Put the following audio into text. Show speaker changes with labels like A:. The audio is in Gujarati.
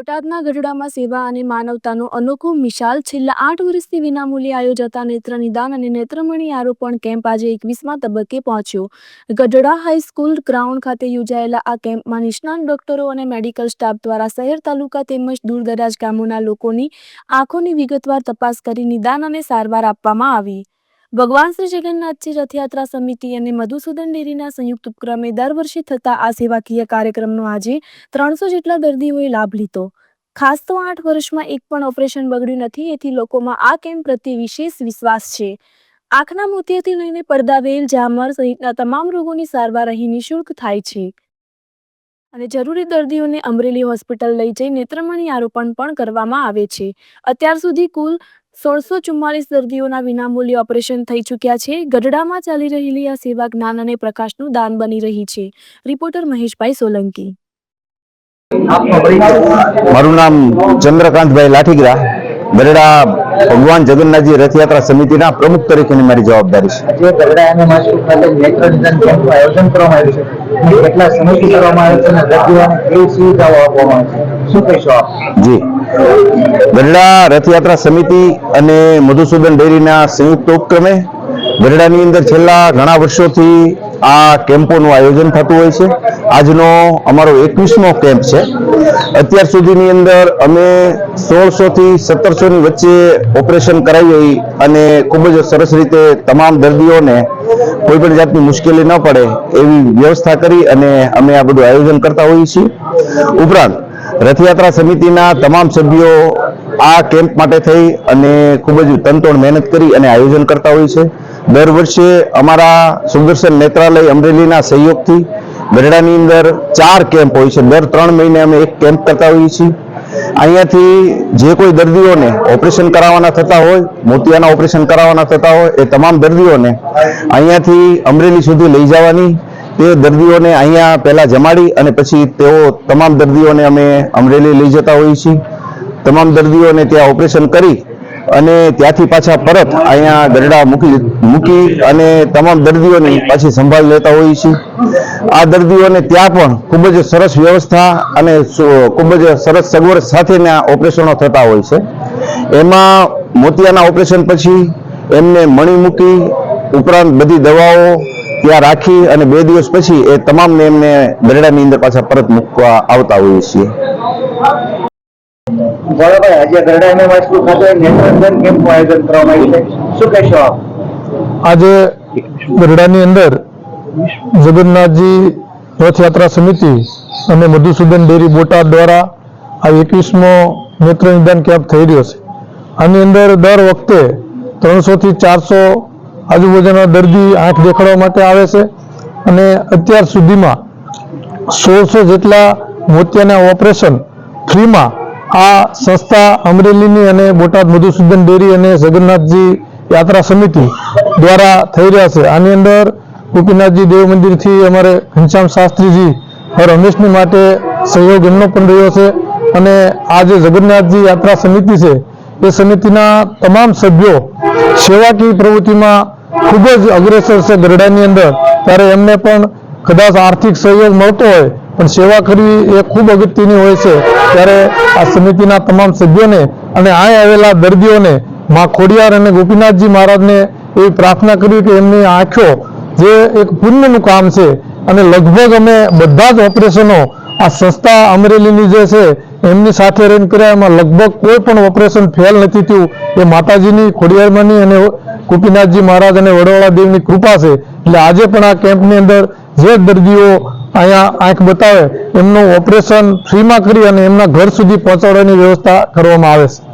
A: બોટાદના ગઢડામાં સેવા અને માનવતાનો અનોખો મિશાલ છેલ્લા આઠ વર્ષથી વિનામૂલ્યે આયોજાતા નેત્ર નિદાન અને નેત્રમણી આરોપણ કેમ્પ આજે એકવીસમાં તબક્કે પહોંચ્યો. ગઢડા હાઈસ્કૂલ ગ્રાઉન્ડ ખાતે યોજાયેલા આ કેમ્પમાં નિષ્ણાંત ડોક્ટરો અને મેડિકલ સ્ટાફ દ્વારા શહેર તાલુકા તેમજ દૂરદરાજ ગામોના લોકોની આંખોની વિગતવાર તપાસ કરી નિદાન અને સારવાર આપવામાં આવી. ભગવાન શ્રી જગન્નાથજી રથયાત્રા સમિતિ અને મધુસૂદન ડેરીના સંયુક્ત ઉપક્રમે દર વર્ષે થતા આ સેવાકીય કાર્યક્રમનો આજે ત્રણસો જેટલા દર્દીઓએ લાભ લીધો. ખાસ તો આઠ વર્ષમાં એક પણ ઓપરેશન બગડ્યું નથી, એથી લોકોમાં આ કેમ્પ પ્રત્યે વિશેષ વિશ્વાસ છે? આંખના મોતિયાથી લઈને પડદાવેલ જામર સહિતના તમામ રોગોની સારવાર અહીં નિઃશુલ્ક થાય છે. અને જરૂરી દર્દીઓને અમરેલી હોસ્પિટલ લઈ જઈ નેત્રમણી આરોપણ પણ કરવામાં આવે છે. અત્યાર સુધી કુલ સોળસો ચુમ્માલીસ દર્દીઓના વિનામૂલ્ય ઓપરેશન થઈ ચૂક્યા છે. ગઢડામાં ચાલી રહેલી આ સેવા જ્ઞાન અને પ્રકાશનું દાન બની રહી છે. રિપોર્ટર મહેશભાઈ સોલંકી.
B: મારું નામ ચંદ્રકાંતભાઈ લાઠીગરા. ગઢડા ભગવાન જગન્નાથજી રથયાત્રા સમિતિના પ્રમુખ તરીકેની મારી જવાબદારી છે.
C: જે. ગરડા
B: રથયાત્રા સમિતિ અને મધુસૂદન ડેરીના સંયુક્ત ઉપક્રમે ગરડાની અંદર છેલ્લા ઘણા વર્ષોથી આ કેમ્પોનું આયોજન થતું હોય છે. આજનો અમારો એકવીસમો કેમ્પ છે. અત્યાર સુધીની અંદર અમે સોળસોથી સત્તરસોની વચ્ચે ઓપરેશન કરાવી અને ખૂબ જ સરસ રીતે તમામ દર્દીઓને કોઈ પણ જાતની મુશ્કેલી ન પડે એવી વ્યવસ્થા કરી અને અમે આ બધું આયોજન કરતા હોઈએ છીએ. ઉપરાંત રથયાત્રા સમિતિના તમામ સભ્યો આ કેમ્પ માટે થઈ અને ખૂબ જ તનતોડ મહેનત કરી અને આયોજન કરતા હોય છે. દર વર્ષે અમારા સુદર્શન નેત્રાલય અમરેલીના સહયોગથી ગઢડાની અંદર ચાર કેમ્પ હોય છે. દર ત્રણ મહિને અમે એક કેમ્પ કરતા હોઈએ છીએ. અહીંયાથી જે કોઈ દર્દીઓને ઓપરેશન કરાવવાના થતા હોય, મોતિયાના ઓપરેશન કરાવવાના થતા હોય, એ તમામ દર્દીઓને અહીંયાથી અમરેલી સુધી લઈ જવાની તે દર્દીઓને અહીંયા પહેલાં જમાડી અને પછી તેઓ તમામ દર્દીઓને અમે અમરેલી લઈ જતા હોઈએ છીએ. તમામ દર્દીઓને ત્યાં ઓપરેશન કરી અને ત્યાંથી પાછા પરત અહીંયા ગરડા મૂકી મૂકી અને તમામ દર્દીઓની પાછી સંભાળ લેતા હોઈએ છીએ. આ દર્દીઓને ત્યાં પણ ખૂબ જ સરસ વ્યવસ્થા અને ખૂબ જ સરસ સગવડ સાથેના ઓપરેશનો થતા હોય છે. એમાં મોતિયાના ઓપરેશન પછી એમને મણી મૂકી ઉપરાંત બધી દવાઓ ત્યાં રાખી અને બે દિવસ પછી એ તમામને એમને ગરડાની અંદર પાછા પરત મૂકવા આવતા હોઈએ છીએ.
C: આજે
D: ગરડાની અંદર જગન્નાથજી રથયાત્રા સમિતિ અને મધુસૂદન ડેરી બોટાદ દ્વારા આ એકવીસમો નેત્ર નિદાન કેમ્પ થઈ રહ્યો છે. આની અંદર દર વખતે ત્રણસો થી ચારસો આજુબાજુના દર્દી આંખ દેખાડવા માટે આવે છે અને અત્યાર સુધીમાં સોળસો જેટલા મોતિયાના ઓપરેશન ફ્રીમાં આ સંસ્થા અમરેલીની અને બોટાદ મધુસૂદન ડેરી અને જગન્નાથજી યાત્રા સમિતિ દ્વારા થઈ રહ્યા છે. આની અંદર ગોપીનાથજી દેવ મંદિરથી અમારે ઘનશ્યામ શાસ્ત્રીજી હર હંમેશની માટે સહયોગ એમનો પણ રહ્યો છે અને આ જે જગન્નાથજી યાત્રા સમિતિ છે, એ સમિતિના તમામ સભ્યો સેવાકીય પ્રવૃત્તિમાં ખૂબ જ અગ્રેસર છે ગરડાની અંદર. ત્યારે એમને પણ કદાચ આર્થિક સહયોગ મળતો હોય, પણ સેવા કરવી એ ખૂબ અગત્યની હોય છે. ત્યારે આ સમિતિના તમામ સભ્યોને અને આ આવેલા દર્દીઓને મા ખોડિયાર અને ગોપીનાથજી મહારાજને એવી પ્રાર્થના કરી કે એમની આંખો જે એક પુણ્યનું કામ છે અને લગભગ અમે બધા જ ઓપરેશનો આ સંસ્થા અમરેલીની જે છે એમની સાથે રહીને કર્યા. એમાં લગભગ કોઈ પણ ઓપરેશન ફેલ નથી થયું. એ માતાજીની, ખોડિયારમાંની અને ગોપીનાથજી મહારાજ અને વડવાળા દેવની કૃપા છે. એટલે આજે પણ આ કેમ્પની અંદર જે દર્દીઓ અહીંયા આંખ બતાવે, એમનું ઓપરેશન ફ્રીમાં કરી અને એમના ઘર સુધી પહોંચાડવાની વ્યવસ્થા કરવામાં આવે છે.